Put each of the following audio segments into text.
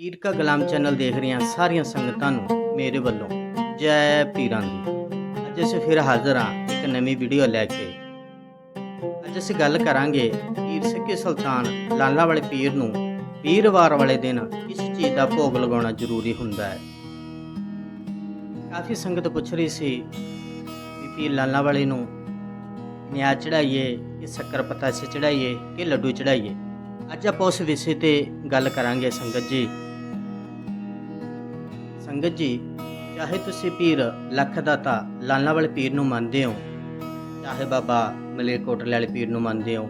ਪੀਰ ਕਾ ਗੁਲਾਮ ਚੈਨਲ ਦੇਖ ਰਹੀਆਂ ਸਾਰੀਆਂ ਸੰਗਤਾਂ ਨੂੰ ਮੇਰੇ ਵੱਲੋਂ ਜੈ ਪੀਰਾਂ ਦੀ। ਅੱਜ ਅਸੀਂ ਫਿਰ ਹਾਜ਼ਰ ਹਾਂ ਇੱਕ ਨਵੀਂ ਵੀਡੀਓ ਲੈ ਕੇ। ਅੱਜ ਅਸੀਂ ਗੱਲ ਕਰਾਂਗੇ ਪੀਰ ਸਿੱਕੇ ਸੁਲਤਾਨ ਲਾਲਾ ਵਾਲੇ ਪੀਰ ਨੂੰ ਵੀਰਵਾਰ ਵਾਲੇ ਦਿਨ ਕਿਸ ਚੀਜ਼ ਦਾ ਭੋਗ ਲਗਾਉਣਾ ਜ਼ਰੂਰੀ ਹੁੰਦਾ ਹੈ। ਕਾਫੀ ਸੰਗਤ ਪੁੱਛ ਰਹੀ ਸੀ ਕਿ ਪੀਰ ਲਾਲਾ ਵਾਲੇ ਨੂੰ ਨਿਆ ਚੜਾਈਏ ਕਿ ਸ਼ੱਕਰ ਪਤਾਸੇ ਚੜਾਈਏ ਕਿ ਲੱਡੂ ਚੜਾਈਏ ਅੱਜ ਆਪਾਂ ਉਸ ਵਿਸ਼ੇ ਤੇ ਗੱਲ ਕਰਾਂਗੇ ਸੰਗਤ ਜੀ। ਸੰਗਤ ਜੀ, ਚਾਹੇ ਤੁਸੀਂ ਪੀਰ ਲੱਖ ਦਾਤਾ ਲਾਲਾ ਵਾਲੇ ਪੀਰ ਨੂੰ ਮੰਨਦੇ ਹੋ, ਚਾਹੇ ਬਾਬਾ ਮਲੇਰਕੋਟਲੇ ਵਾਲੇ ਪੀਰ ਨੂੰ ਮੰਨਦੇ ਹੋ,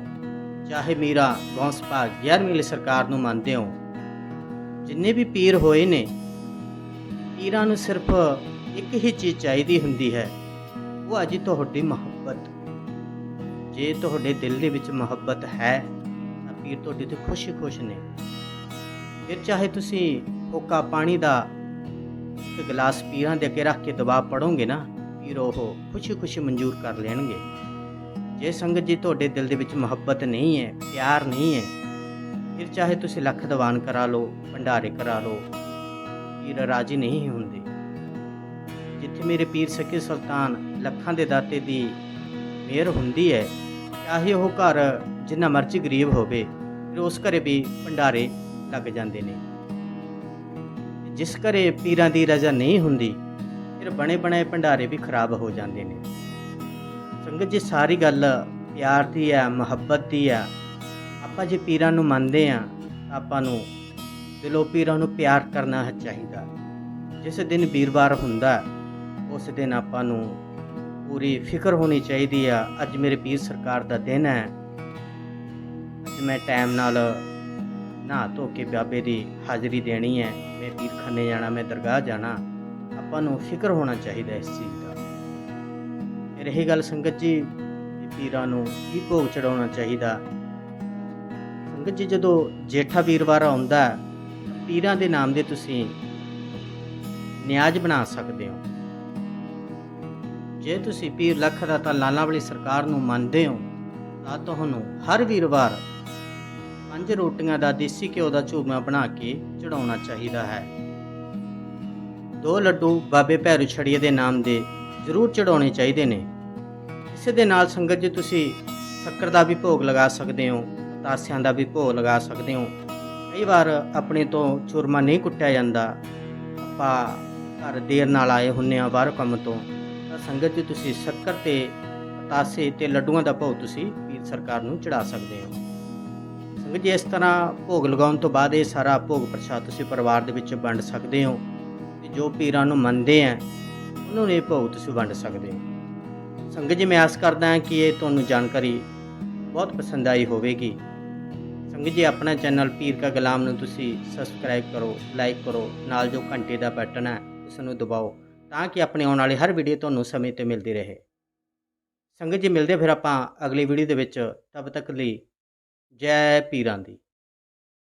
ਚਾਹੇ ਮੀਰਾ ਗੌਂਸਪਾ 11ਵੀਂ ਵਾਲੀ ਸਰਕਾਰ ਨੂੰ ਮੰਨਦੇ ਹੋ, ਜਿੰਨੇ ਵੀ ਪੀਰ ਹੋਏ ਨੇ, ਪੀਰਾਂ ਨੂੰ ਸਿਰਫ ਇੱਕ ਹੀ ਚੀਜ਼ ਚਾਹੀਦੀ ਹੁੰਦੀ ਹੈ, ਉਹ ਅਜੀ ਤੁਹਾਡੀ ਮੁਹੱਬਤ। ਜੇ ਤੁਹਾਡੇ ਦਿਲ ਦੇ ਵਿੱਚ ਮੁਹੱਬਤ ਹੈ, ਤਾਂ ਪੀਰ ਤੁਹਾਡੇ ਤੇ ਖੁਸ਼-ਖੁਸ਼ ਨੇ। ਫਿਰ ਚਾਹੇ ਤੁਸੀਂ ਕੋਕਾ ਪਾਣੀ ਦਾ ਇੱਕ ਗਲਾਸ ਪੀਰਾਂ ਦੇ ਅੱਗੇ ਰੱਖ ਕੇ ਦਬਾਅ ਪੜੋਗੇ ਨਾ ਪੀਰ ਉਹ ਖੁਸ਼ੀ-ਖੁਸ਼ੀ ਮਨਜ਼ੂਰ ਕਰ ਲੈਣਗੇ। ਜੇ ਸੰਗਤ ਜੀ ਤੁਹਾਡੇ ਦਿਲ ਦੇ ਵਿੱਚ ਮੁਹੱਬਤ ਨਹੀਂ ਹੈ, ਪਿਆਰ ਨਹੀਂ ਹੈ, ਫਿਰ ਚਾਹੇ ਤੁਸੀਂ ਲੱਖ ਦੀਵਾਨ ਕਰਾ ਲਓ, ਭੰਡਾਰੇ ਕਰਾ ਲਓ, ਪੀਰ ਰਾਜੀ ਨਹੀਂ ਹੁੰਦੇ। ਜਿੱਥੇ ਮੇਰੇ ਪੀਰ ਸਕੇ ਸੁਲਤਾਨ ਲੱਖਾਂ ਦੇ ਦਾਤੇ ਦੀ ਮਿਹਰ ਹੁੰਦੀ ਹੈ, ਚਾਹੇ ਉਹ ਘਰ ਜਿੰਨਾ ਮਰਜ਼ੀ ਗਰੀਬ ਹੋਵੇ, ਫਿਰ ਉਸ ਘਰੇ ਵੀ ਭੰਡਾਰੇ ਲੱਗ ਜਾਂਦੇ ਨੇ। ਜਿਸ ਘਰੇ ਪੀਰਾਂ ਦੀ ਰਜ਼ਾ ਨਹੀਂ ਹੁੰਦੀ, ਫਿਰ ਬਣੇ ਬਣਾਏ ਭੰਡਾਰੇ ਵੀ ਖਰਾਬ ਹੋ ਜਾਂਦੇ ਨੇ। ਸੰਗਤ ਜੀ, ਸਾਰੀ ਗੱਲ ਪਿਆਰ ਦੀ ਹੈ, ਮੁਹੱਬਤ ਦੀ ਹੈ। ਆਪਾਂ ਜੇ ਪੀਰਾਂ ਨੂੰ ਮੰਨਦੇ ਆ ਆਪਾਂ ਨੂੰ ਦਿਲੋਂ ਪੀਰਾਂ ਨੂੰ ਪਿਆਰ ਕਰਨਾ ਚਾਹੀਦਾ। ਜਿਸ ਦਿਨ ਵੀਰਵਾਰ ਹੁੰਦਾ, ਉਸ ਦਿਨ ਆਪਾਂ ਨੂੰ ਪੂਰੀ ਫਿਕਰ ਹੋਣੀ ਚਾਹੀਦੀ ਆ, ਅੱਜ ਮੇਰੇ ਪੀਰ ਸਰਕਾਰ ਦਾ ਦਿਨ ਹੈ। ਅੱਜ ਮੈਂ ਟਾਈਮ ਨਾਲ ਨਹਾ ਧੋ ਕੇ ਬਾਬੇ ਦੀ ਹਾਜ਼ਰੀ ਦੇਣੀ ਹੈ। ਮੈਂ ਪੀਰ ਖਾਨੇ ਜਾਣਾ, ਮੈਂ ਦਰਗਾਹ ਜਾਣਾ। ਆਪਾਂ ਨੂੰ ਫਿਕਰ ਹੋਣਾ ਚਾਹੀਦਾ ਇਸ ਚੀਜ਼ ਦਾ। ਫਿਰ ਗੱਲ ਸੰਗਤ ਜੀ ਪੀਰਾਂ ਨੂੰ ਕੀ ਭੋਗ ਚੜਾਉਣਾ ਚਾਹੀਦਾ? ਸੰਗਤ ਜੀ, ਜਦੋਂ ਜੇਠਾ ਵੀਰਵਾਰ ਆਉਂਦਾ ਪੀਰਾਂ ਦੇ ਨਾਮ ਦੇ ਤੁਸੀਂ ਨਿਆਜ਼ ਬਣਾ ਸਕਦੇ ਹੋ। ਜੇ ਤੁਸੀਂ ਪੀਰ ਲੱਖ ਦਾ ਤਾਂ ਲਾਲਾ ਵਾਲੀ ਸਰਕਾਰ ਨੂੰ ਮੰਨਦੇ ਹੋ, ਤਾਂ ਤੁਹਾਨੂੰ ਹਰ ਵੀਰਵਾਰ ਪੰਜ ਰੋਟੀਆਂ ਦਾ ਦੇਸੀ ਘਿਓ ਦਾ ਝੂਮਾ ਬਣਾ ਕੇ ਚੜਾਉਣਾ ਚਾਹੀਦਾ ਹੈ। ਦੋ ਲੱਡੂ ਬਾਬੇ ਭੈਰੂ ਛੜੀਏ ਦੇ ਨਾਮ ਦੇ ਜ਼ਰੂਰ ਚੜਾਉਣੇ ਚਾਹੀਦੇ ਨੇ। ਇਸ ਦੇ ਨਾਲ ਸੰਗਤ ਜੀ ਤੁਸੀਂ ਸ਼ੱਕਰ ਦਾ ਵੀ ਭੋਗ ਲਗਾ ਸਕਦੇ ਹੋ ਤਾਸਿਆਂ ਦਾ ਵੀ ਭੋਗ ਲਗਾ ਸਕਦੇ ਹੋ। ਕਈ ਵਾਰ ਆਪਣੇ ਤੋਂ ਚੂਰਮਾ ਨਹੀਂ ਕੁੱਟਿਆ ਜਾਂਦਾ। ਆਪਾਂ ਘਰ ਦੇਰ ਨਾਲ ਆਏ ਹੁੰਨੇ ਆ ਬਾਹਰ ਕੰਮ ਤੋਂ, ਤਾਂ ਸੰਗਤ ਜੀ ਤੁਸੀਂ ਸ਼ੱਕਰ ਤੇ ਪਤਾਸੇ ਤੇ ਲੱਡੂਆਂ ਦਾ ਭੋਗ ਤੁਸੀਂ ਪੀਰ ਸਰਕਾਰ ਨੂੰ ਚੜਾ ਸਕਦੇ ਹੋ। ਸੰਗਤ ਜੀ, ਇਸ ਤਰ੍ਹਾਂ ਭੋਗ ਲਗਾਉਣ ਤੋਂ ਬਾਅਦ ਇਹ ਸਾਰਾ ਭੋਗ ਪ੍ਰਸ਼ਾਦ ਤੁਸੀਂ ਪਰਿਵਾਰ ਦੇ ਵਿੱਚ ਵੰਡ ਸਕਦੇ ਹੋ ਤੇ ਜੋ ਪੀਰਾਂ ਨੂੰ ਮੰਨਦੇ ਆ, ਉਹਨਾਂ ਨੂੰ ਇਹ ਭੋਗ ਤੁਸੀਂ ਵੰਡ ਸਕਦੇ ਹੋ। ਸੰਗਤ ਜੀ, ਮੈਂ ਆਸ ਕਰਦਾ ਹਾਂ ਕਿ ਇਹ ਤੁਹਾਨੂੰ ਜਾਣਕਾਰੀ ਬਹੁਤ ਪਸੰਦ ਆਈ ਹੋਵੇਗੀ। ਸੰਗਤ ਜੀ, ਆਪਣਾ ਚੈਨਲ ਪੀਰ ਕਾ ਗੁਲਾਮ ਨੂੰ ਤੁਸੀਂ ਸਬਸਕ੍ਰਾਈਬ ਕਰੋ ਲਾਈਕ ਕਰੋ, ਨਾਲ ਜੋ ਘੰਟੇ ਦਾ ਬਟਨ ਹੈ, ਉਸ ਨੂੰ ਦਬਾਓ, ਤਾਂ ਕਿ ਆਪਣੇ ਆਉਣ ਵਾਲੀ ਹਰ ਵੀਡੀਓ ਤੁਹਾਨੂੰ ਸਮੇਂ ਤੇ ਮਿਲਦੀ ਰਹੇ। ਸੰਗਤ ਜੀ, ਮਿਲਦੇ ਫਿਰ ਆਪਾਂ ਅਗਲੀ ਵੀਡੀਓ ਦੇ ਵਿੱਚ। ਤਬ ਤੱਕ ਲਈ ਜੈ ਪੀਰਾਂ ਦੀ।